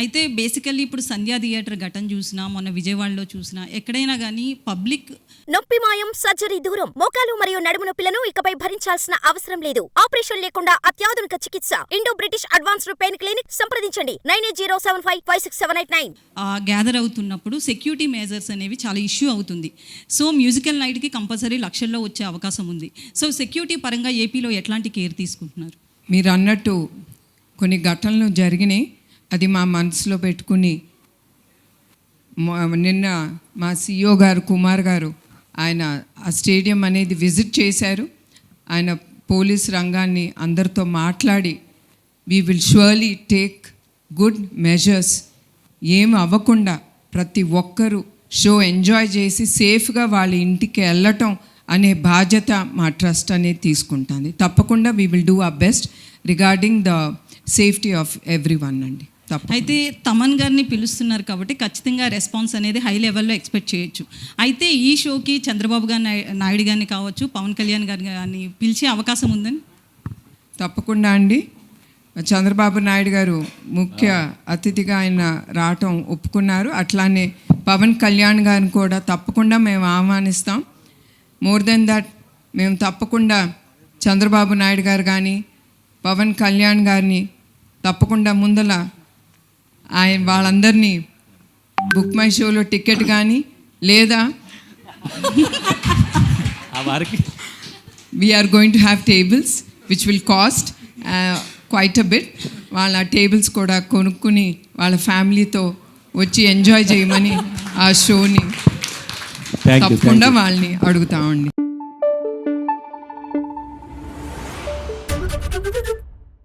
అయితే బేసికల్లీ ఇప్పుడు సంధ్యా థియేటర్ ఘటన చూసినా మొన్న విజయవాడలో చూసినా ఎక్కడైనా కానీ పబ్లిక్ నొప్పి మాయం సర్జరీ దూరం మోకాలు మరియు నడుము నొప్పులను ఇకపై భరించాల్సిన అవసరం లేదు. ఆపరేషన్ లేకుండా అత్యాధునిక చికిత్స. Indo British advanced pain clinic సంప్రదించండి. Nine eight zero seven five five six seven eight nine. Gather అవుతున్నప్పుడు సెక్యూరిటీ మేజర్స్ అనేవి చాలా ఇష్యూ అవుతుంది. సో మ్యూజికల్ నైట్కి కంపల్సరీ లక్షల్లో వచ్చే అవకాశం ఉంది. సో సెక్యూరిటీ పరంగా ఏపీలో ఎట్లాంటి కేర్ తీసుకుంటున్నారు? మీరు అన్నట్టు కొన్ని ఘటనలు జరిగినాయి. అది మా మనసులో పెట్టుకుని నిన్న మా సిఇఓ గారు కుమార్ గారు ఆయన ఆ స్టేడియం అనేది విజిట్ చేశారు. ఆయన పోలీస్ రంగాన్ని అందరితో మాట్లాడి we will surely take good measures ఏం అవ్వకుండా ప్రతి ఒక్కరూ షో ఎంజాయ్ చేసి సేఫ్గా వాళ్ళ ఇంటికి వెళ్ళటం అనే బాధ్యత మా ట్రస్ట్ అనేది తీసుకుంటుంది. తప్పకుండా we will do a best regarding the safety of everyone అండి. అయితే తమన్ గారిని పిలుస్తున్నారు కాబట్టి ఖచ్చితంగా రెస్పాన్స్ అనేది హై లెవెల్లో ఎక్స్పెక్ట్ చేయొచ్చు. అయితే ఈ షోకి చంద్రబాబు గారి నాయ- నాయుడు గారిని కావచ్చు పవన్ కళ్యాణ్ గారి గారిని పిలిచే అవకాశం ఉందని తప్పకుండా అండి. చంద్రబాబు నాయుడు గారు ముఖ్య అతిథిగా ఆయన రావటం ఒప్పుకున్నారు. అట్లానే పవన్ కళ్యాణ్ గారిని కూడా తప్పకుండా మేము ఆహ్వానిస్తాం. మోర్ దెన్ దట్ మేము తప్పకుండా చంద్రబాబు నాయుడు గారు కానీ పవన్ కళ్యాణ్ గారిని తప్పకుండా ముందల ఆయన వాళ్ళందరినీ బుక్ మై షోలో టికెట్ కానీ లేదా we're going to have tables which will cost quite a bit వాళ్ళ టేబుల్స్ కూడా కొనుక్కుని వాళ్ళ ఫ్యామిలీతో వచ్చి ఎంజాయ్ చేయమని ఆ షోని తప్పకుండా వాళ్ళని అడుగుతామండి